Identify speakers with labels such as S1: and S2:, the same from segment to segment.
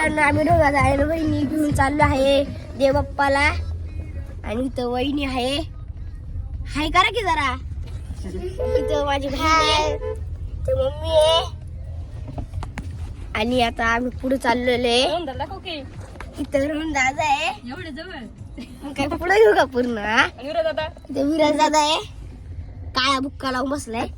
S1: आम्ही दोघा जायला वहिनी घेऊन चाललो आहे देवबाप्पाला आणि इथं वहिनी आहे. हाय करा की जरा. इथं माझी इथं मम्मी आहे. आणि आता आम्ही पुढे चाललेलो. आहे इथं रोहन दादा आहे.
S2: एवढे जवळ.
S1: काय पुढे घेऊ का पूर्ण? इथं विराज दादा आहे. काळा बुक्का लावून बसलाय.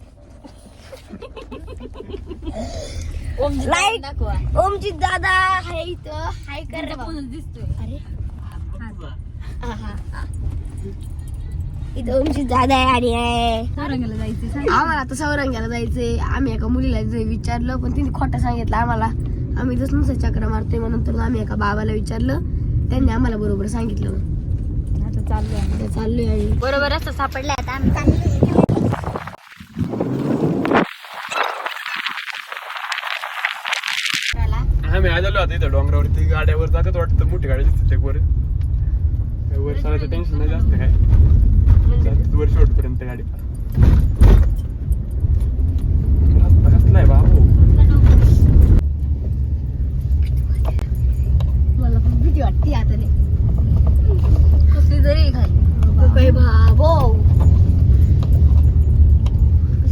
S2: ओम
S1: Like.
S2: दाखवा.
S1: ओमजित दादा आहे इथं. हाय कर
S2: दिसतोय?
S1: अरे. हा, हा, हा. इथं ओमजित दादा आहे आणि आहे
S2: जायचं
S1: आम्हाला आता सौरंग्याला जायचंय. आम्ही एका मुलीला जे विचारलं पण तिने खोटं सांगितलं आम्हाला. आम्ही तसं नुसतं चक्र मारतोय मग नंतर आम्ही एका बाबाला विचारलं. त्यांनी आम्हाला बरोबर सांगितलं.
S2: आता
S1: चाललोय आणि
S2: बरोबर असं सापडलं आता आम्ही. चाललो
S3: आता इथं डोंगरावरती गाड्यावर जातात वाटतं. मोठी गाडी दिसते वर काय वर चालायचं टेन्शन नाही जास्त काय. जातात वर शेवटपर्यंत गाडी रस्ता कसलाय बाबू.
S1: मला पण भीती वाटते आता
S2: कसली तरी
S1: काही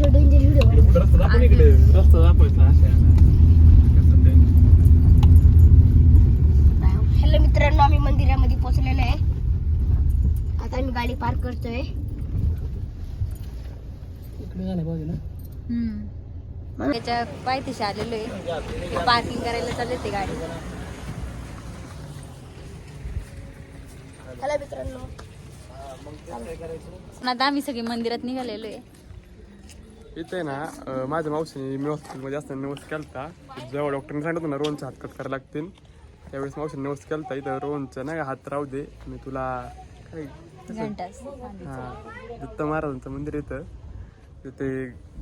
S1: डेंजर व्हिडिओ
S3: रस्ता दाखव इकडे. रस्ता दाखवायचा अशा.
S1: मित्रांनो आम्ही मंदिरामध्ये पोहोचलेलो आहे. आता आम्ही गाडी पार्क करतोय.
S2: हम्म. त्याच्या पायथीशी आलेलो आहे. पार्किंग करायला चालले ते गाडी.
S1: हॅलो मित्रांनो.
S2: आता आम्ही सगळे मंदिरात निघालेलो आहे.
S3: इथे ना माझ्या मावशीने मी हॉस्पिटलमध्ये असताना नवस केलता. जेव्हा डॉक्टरने सांगितलं ना रोहनचे हात कट करायला लागतील. त्यावेळेस मावशीने नवस केलता इथं रोहनचा नाही हात राहू दे मी तुला काय हा दत्त महाराजांचं मंदिर येतं तिथे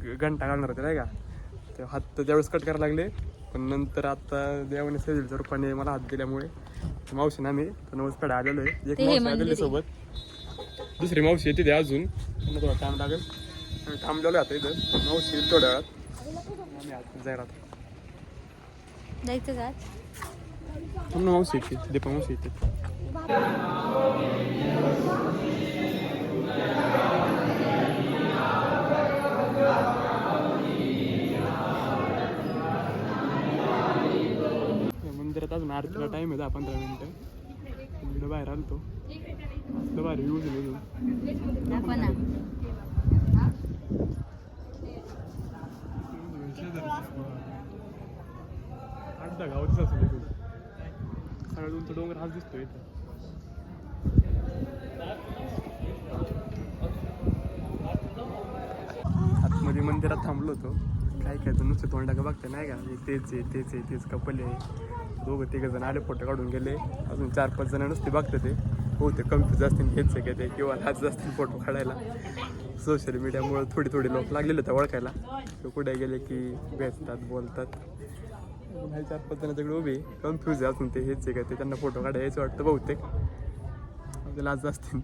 S3: ग- घंटा घालणार होते नाही का? ते हात तर त्यावेळेस कट करायला लागले पण नंतर आता देवाने सैलच्या रूपाने मला हात दिल्यामुळे. मावशीने आम्ही नवसकडे आलेलो आहे. एक
S2: ते
S3: मावशी आलेली. सोबत. दुसरी मावशी येते ते अजून. त्यांना थोडा टाइम लागेल. आम्ही थांबलेलो आता इथं. मावशी थोड्या वेळात. आम्ही जायला
S2: जायचं
S3: पूर्ण मावशी येते दीपा मावशी येते मंदिरात अजून आरतीला टाइम आहे दहा पंधरा मिनिटं इकडे बाहेर आलतो मस्त बाहेर येऊ अजून
S2: दाखवा ना
S3: आठ दहा गावातच असेल इकडे सगळ्यात उंच डोंगर हाच दिसतोय इथं. आतमध्ये मंदिरात थांबलो होतो. काय काय तर नुसतं तोंडा का बघते नाही का? तेच आहे तेच आहे तेच कपल आहे. दोघं तिघ जण आले फोटो काढून गेले. अजून चार पाच जण नुसते बघते ते. हो ते कन्फ्यूज असतील हेच आहे ते? किंवा हाच असतील फोटो काढायला. सोशल मीडियामुळे थोडी थोडी लोक लागलेले होते ओळखायला. ते कुठे गेले की भेटतात बोलतात. चार पाच जणांच्याकडे उभी कन्फ्युज आहे असून ते हेच आहे का ते त्यांना फोटो काढायचं वाटतं बहुतेक. आपल्याला आज असतील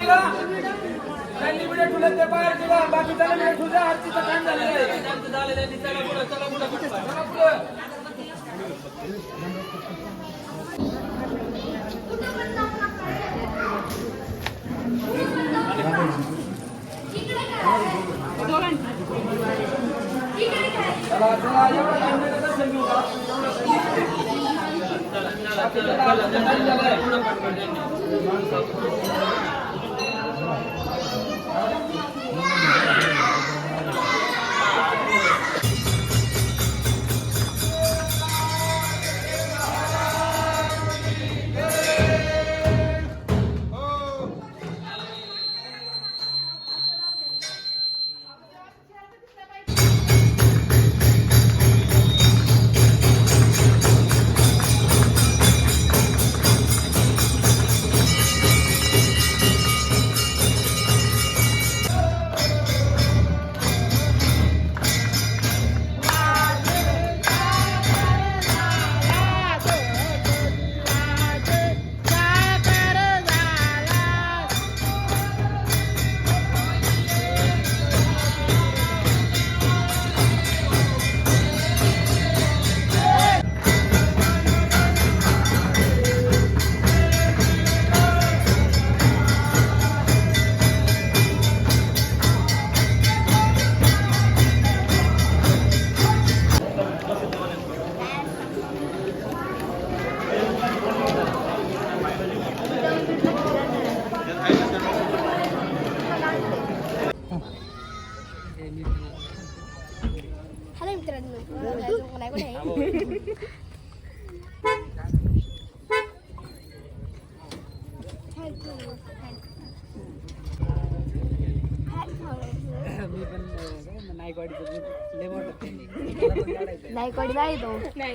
S1: Yeah. त्यांनी व्हिडिओ
S3: ठेवले ते बाहेर गेला बाकी त्याला व्हिडिओ ठेवला आरतीचं काम झालेलं
S1: आहे. आमचं झालेलं आहे चला पुढं चला पुढं चला पुढं.
S2: चला चला चला चला मी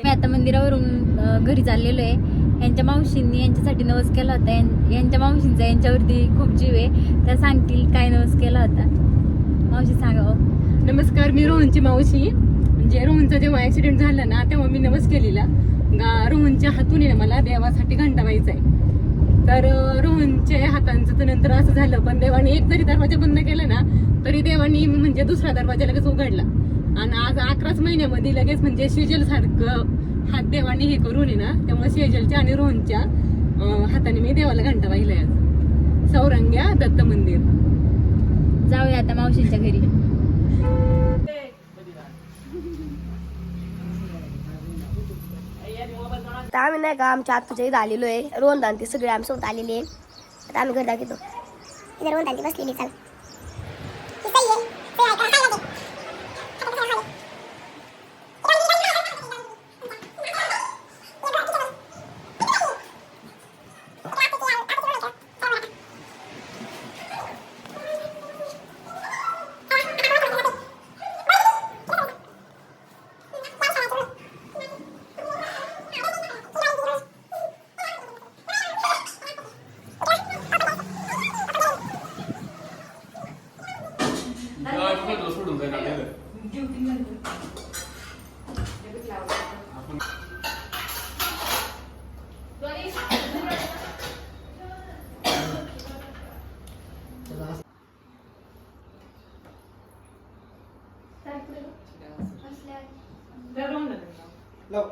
S2: आता मंदिरावरून घरी चाललेलो आहे. यांच्या मावशींनी यांच्यासाठी नवस केला होता. यांच्या मावशींचा यांच्यावरती खूप जीव आहे. त्या सांगतील काय नवस केला होता. मावशी सांगा हो.
S4: नमस्कार मी रोहनची मावशी. म्हणजे रोहनचा जेव्हा ऍक्सिडेंट झाला ना तेव्हा मी नवस केलेला. गा रोहनच्या हातून आहे ना मला देवासाठी घंटा व्हायचा आहे. तर रोहनचे रोहनच्या हातांचं तर नंतर असं झालं पण देवाने एक जरी दरवाजा बंद केला ना तरी देवाने म्हणजे दुसरा दरवाजा लगेच उघडला. आणि आज अकराच महिन्यामध्ये लगेच म्हणजे शेजल सारखं हात देवाने हे करून आहे ना त्यामुळे शेजलच्या आणि रोहनच्या हाताने मी देवाला घंटा वाहिला आज. सौरंग्या दत्त मंदिर.
S2: जाऊया आता मावशींच्या घरी
S1: आता आम्ही नाही का आमच्या आत्ताच्या इथं आलेलो आहे. रोहन दांती सगळे आमच्यासोबत सोबत आलेले आहे आता आम्ही घर दाखवतो रोहन दांती बसलेली चला.
S4: Ne
S3: Devam edelim. Love.